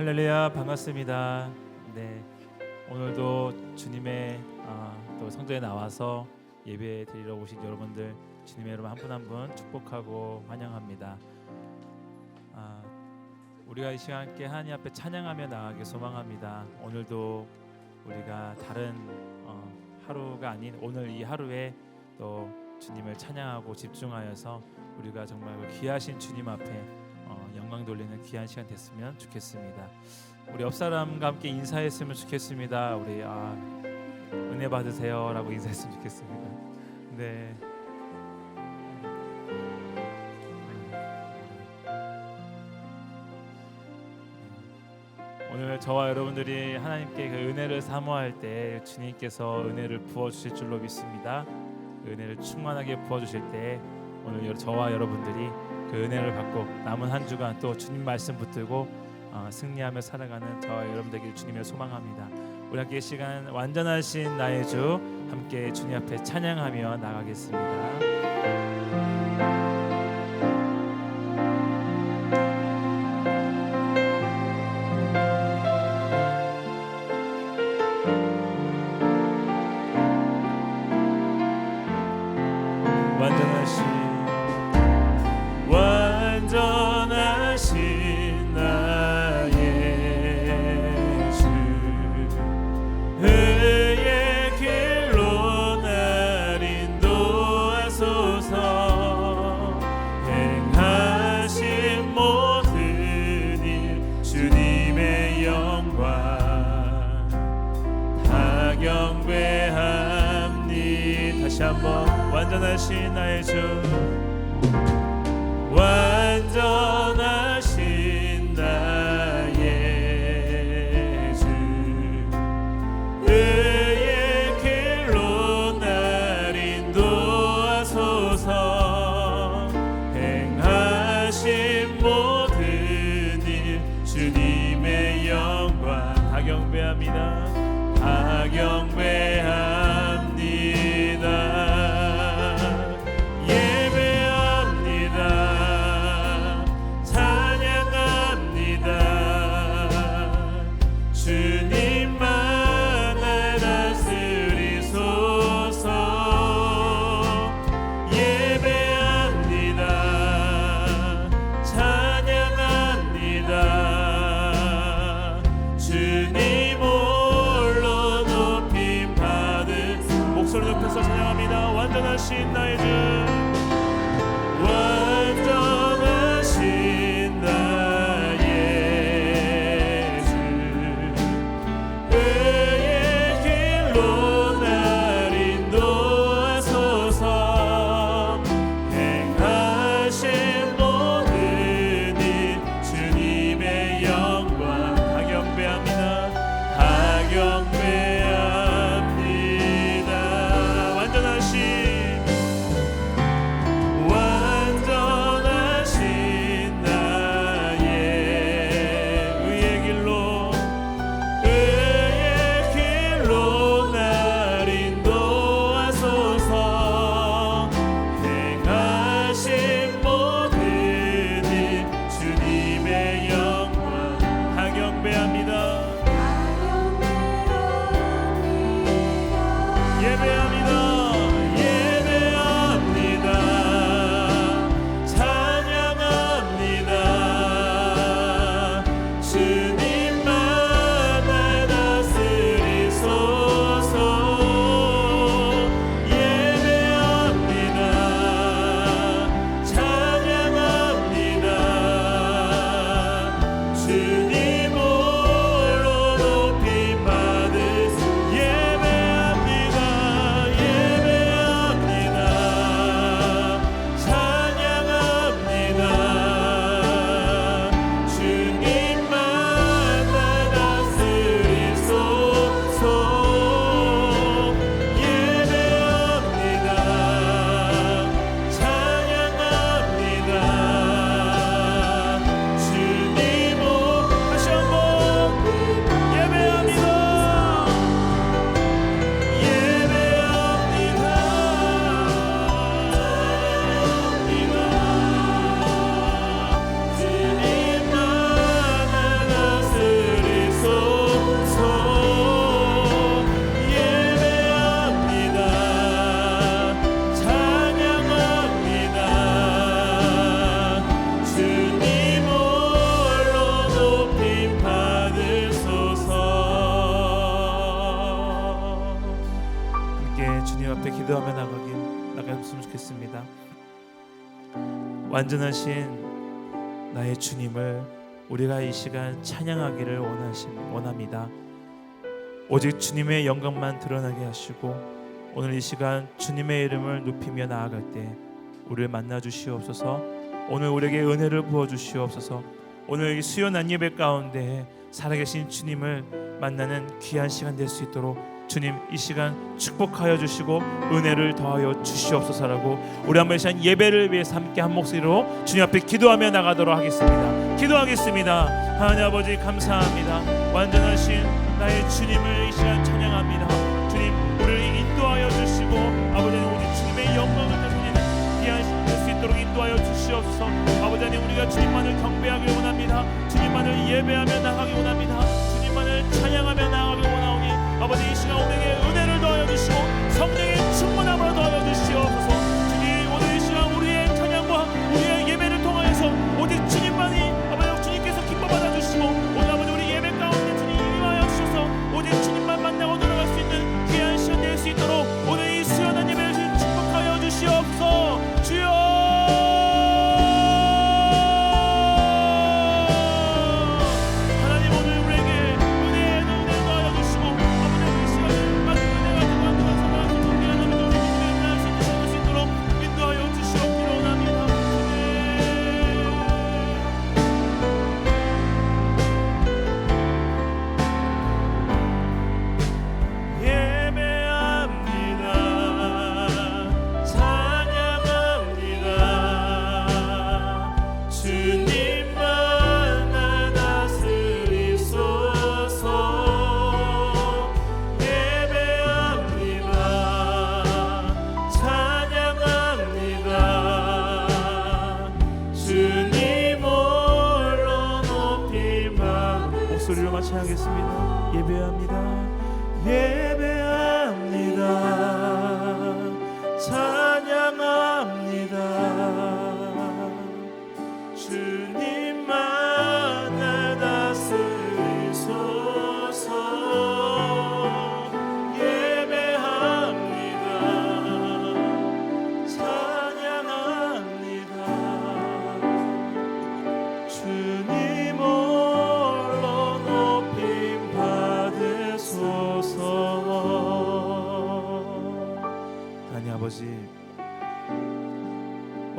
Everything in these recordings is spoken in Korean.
할렐루야 반갑습니다. 네 오늘도 주님의 아, 또 성전에 나와서 예배 드리러 오신 여러분들 주님의 여러분 한분 한 분 축복하고 환영합니다. 아, 우리가 이 시간 함께 하나님 앞에 찬양하며 나가기 소망합니다. 오늘도 우리가 다른 어, 하루가 아닌 오늘 이 하루에 또 주님을 찬양하고 집중하여서 우리가 정말 그 귀하신 주님 앞에 어, 영광 돌리는 귀한 시간 됐으면 좋겠습니다. 우리 옆 사람과 함께 인사했으면 좋겠습니다. 우리 아, 은혜 받으세요라고 인사했으면 좋겠습니다. 네. 오늘 저와 여러분들이 하나님께 그 은혜를 사모할 때 주님께서 은혜를 부어 주실 줄로 믿습니다. 그 은혜를 충만하게 부어 주실 때 오늘 여- 저와 여러분들이 그 은혜를 받고 남은 한 주간 또 주님 말씀 붙들고 어, 승리하며 살아가는 저와 여러분들에게 주님을 소망합니다. 우리 함께 이 시간 완전하신 나의 주 함께 주님 앞에 찬양하며 나가겠습니다. 찬양합니 완전하신 나의 주님을 우리가 이 시간 찬양하기를 원하시 원합니다. 오직 주님의 영광만 드러나게 하시고 오늘 이 시간 주님의 이름을 높이며 나아갈 때 우리를 만나 주시옵소서. 오늘 우리에게 은혜를 부어 주시옵소서. 오늘 이 수요 난 예배 가운데 살아계신 주님을 만나는 귀한 시간 될 수 있도록 주님 이 시간 축복하여 주시고 은혜를 더하여 주시옵소서라고 우리 한번 이 시간 예배를 위해서 함께 한 목소리로 주님 앞에 기도하며 나가도록 하겠습니다. 기도하겠습니다. 하나님 아버지 감사합니다. 완전하신 나의 주님을 이 시간 찬양합니다. 주님 우리를 인도하여 주시고 아버지 오직 주님의 영광을 인도하여 주시옵소서. 아버지 하나님 우리가 주님만을 경배하기 원합니다. 주님만을 예배하며 나가기 소리로만 찬양하겠습니다. 예배합니다. 예배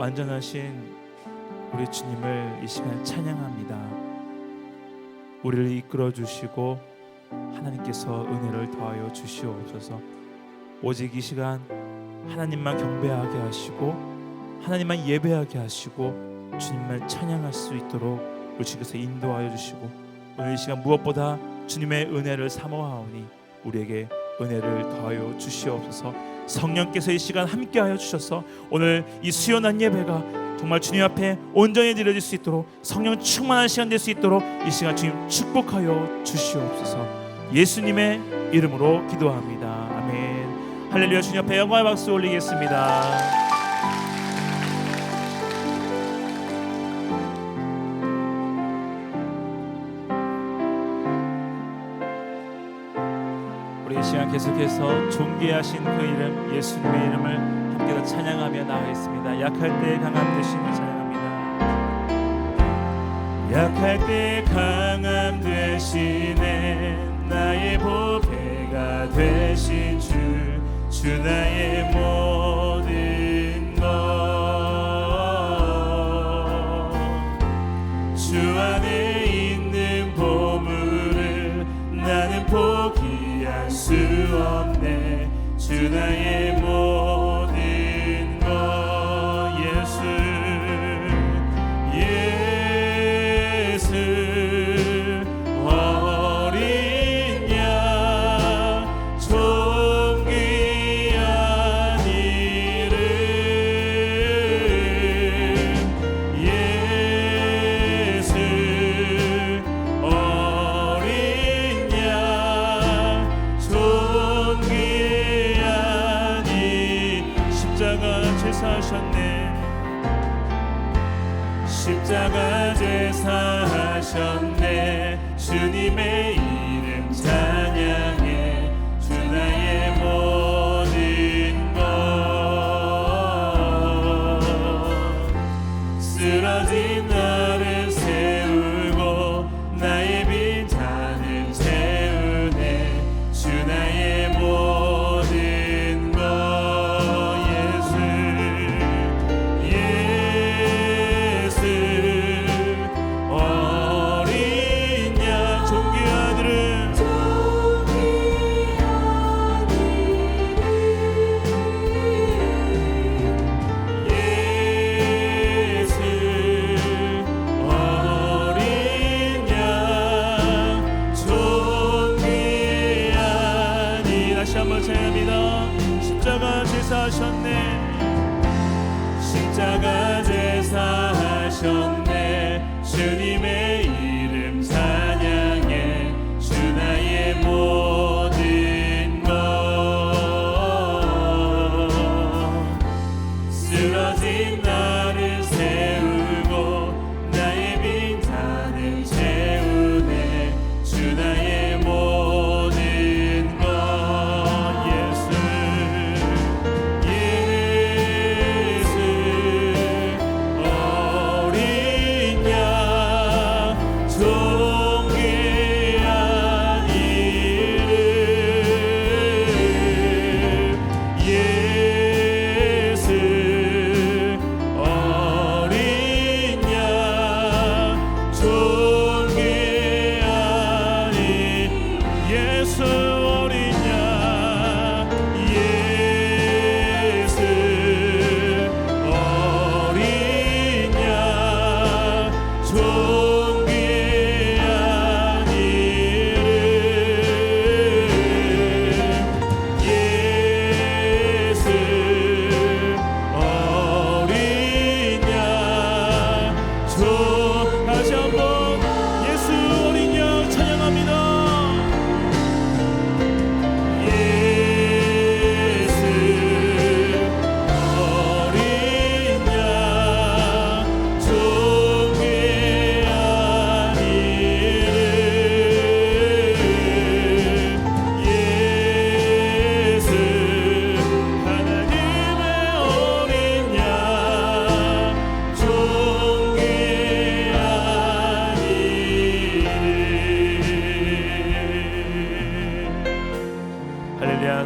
완전하신 우리 주님을 이 시간 찬양합니다. 우리를 이끌어 주시고 하나님께서 은혜를 더하여 주시옵소서. 오직 이 시간 하나님만 경배하게 하시고 하나님만 예배하게 하시고 주님만 찬양할 수 있도록 우리 주께서 인도하여 주시고 오늘 이 시간 무엇보다 주님의 은혜를 사모하오니 우리에게 은혜를 더하여 주시옵소서 성령께서 이 시간 함께하여 주셔서 오늘 이 수요난 예배가 정말 주님 앞에 온전히 드려질 수 있도록 성령 충만한 시간 될 수 있도록 이 시간 주님 축복하여 주시옵소서. 예수님의 이름으로 기도합니다. 아멘. 할렐루야. 주님 앞에 영광의 박수 올리겠습니다 계속해서 존귀하신 그 이름 예수님의 이름을 함께 더 찬양하며 나가겠습니다. 약할 때 강함 되시는 찬양합니다. 약할 때 강함 되시네 나의 보배가 되신 주, 주 나의 모든 포기할 수 없네. 주 나의 모든 주님의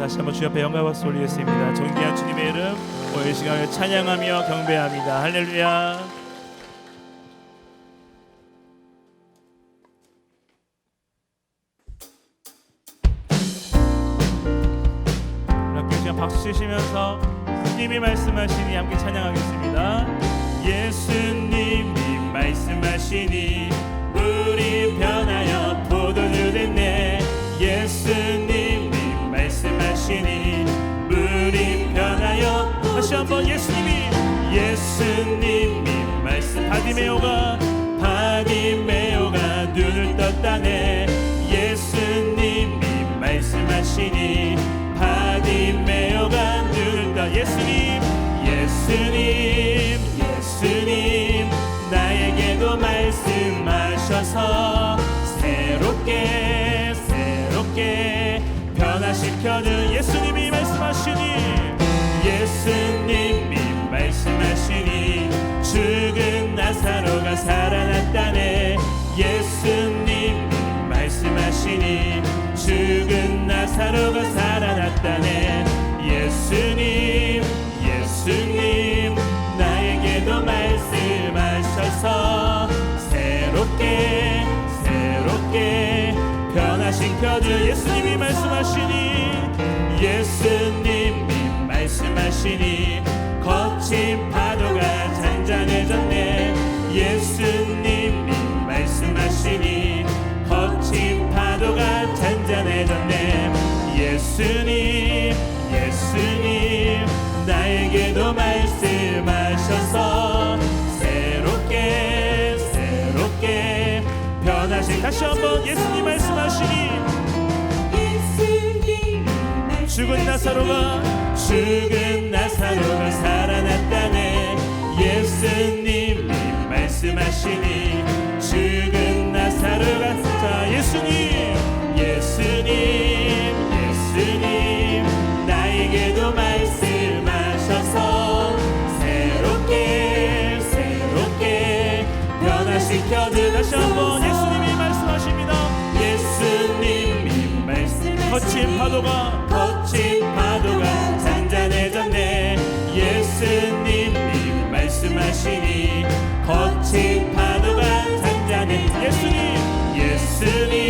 다시 한번 주 옆에 영광 박수 올리겠습니다. 존귀한 주님의 이름 오늘 이 시간을 찬양하며 경배합니다. 할렐루야 바디메오가 바디메오가 눈을 떴다네. 예수님이 말씀하시니 살아났다네. 예수님이 말씀하시니 죽은 나사로가 살아났다네. 예수님 예수님 나에게도 말씀하셔서 새롭게 새롭게 변화시켜줄 예수님이 말씀하시니. 예수님이 말씀하시니 거친 파도가 잔잔해졌네 말씀하시니 거친 파도가 잔잔해졌네. 예수님 예수님 나에게도 말씀하셔서 새롭게 새롭게 변하신 다시 한번 예수님 말씀하시니. 죽은 나사로가 죽은 나사로가 살아났다네. 예수님이 말씀하시니 자 예수님 예수님 예수님 나에게도 말씀하셔서 새롭게 새롭게 변화시켜드 다시 한번 예수님이 말씀하십니다. 예수님이 말씀 거친 파도가 거친 파도가 잔잔해졌네. 예수님이 말씀하시니 거친 예수님 예수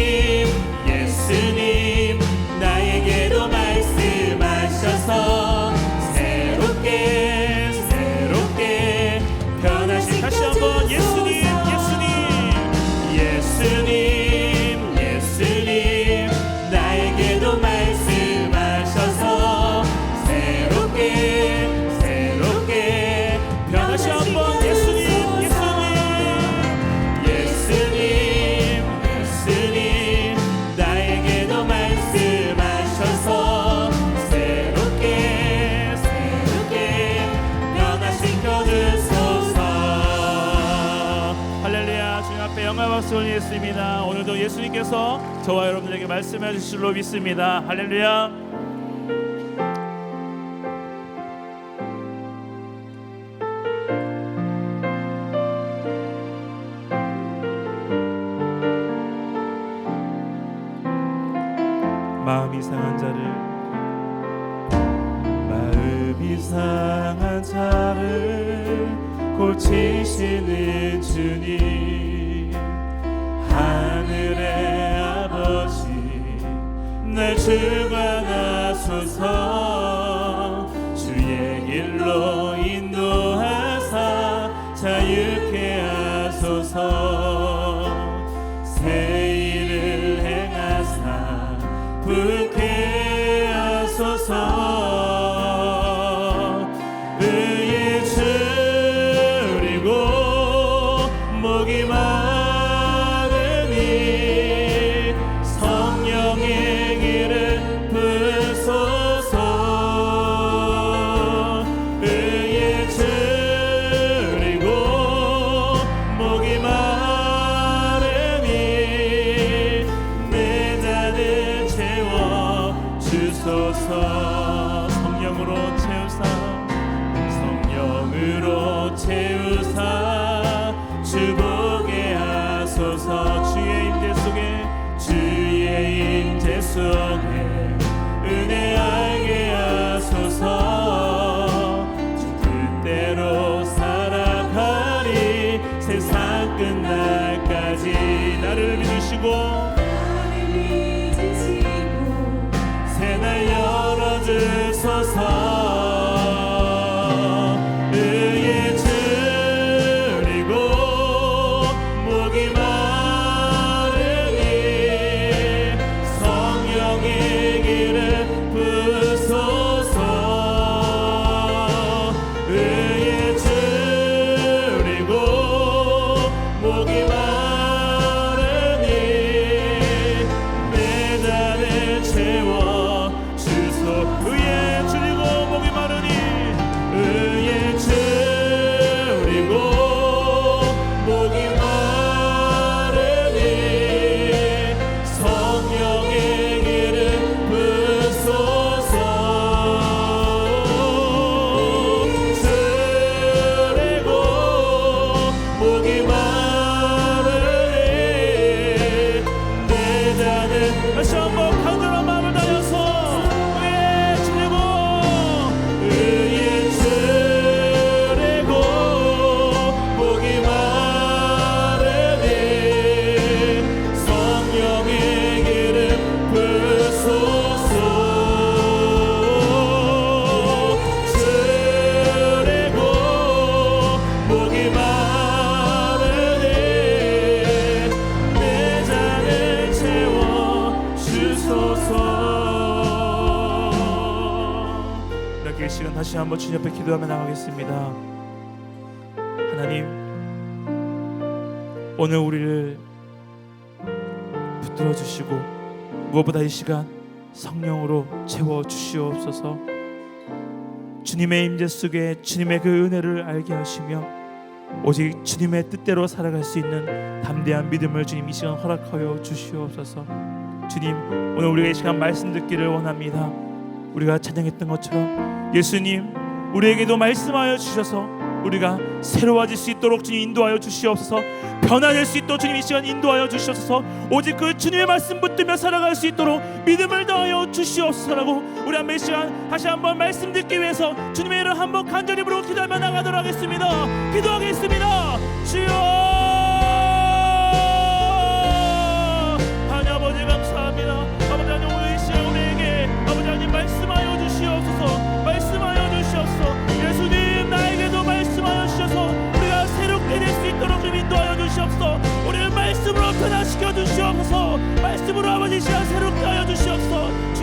박수 올리겠습니다. 오늘도 예수님께서 저와 여러분들에게 말씀해 주실 줄로 믿습니다. 할렐루야. 길로 성령으로 채우사 성령으로 채우사. 주보게 하소서 주의 임재 속에 주의 임재 속에. 은혜 알게 하소서. 주 뜻대로 살아가리 세상 끝날까지 나를 믿으시고 기도하며 나가겠습니다 하나님 오늘 우리를 붙들어 주시고 무엇보다 이 시간 성령으로 채워 주시옵소서 주님의 임재 속에 주님의 그 은혜를 알게 하시며 오직 주님의 뜻대로 살아갈 수 있는 담대한 믿음을 주님 이 시간 허락하여 주시옵소서. 주님 오늘 우리가 이 시간 말씀 듣기를 원합니다. 우리가 찬양했던 것처럼 예수님 우리에게도 말씀하여 주셔서 우리가 새로워질 수 있도록 주님 인도하여 주시옵소서. 변화될 수 있도록 주님 이 시간 인도하여 주시옵소서. 오직 그 주님의 말씀 붙들며 살아갈 수 있도록 믿음을 더하여 주시옵소서라고 우리 이 시간 다시 한번 말씀 듣기 위해서 주님의 이름 한번 간절히 부르고 기도하며 나가도록 하겠습니다. 기도하겠습니다. 주여 말씀으로 변화시켜 주시옵소서. 말씀으로 아버지 이 시간 새롭게 하여 주시옵소서.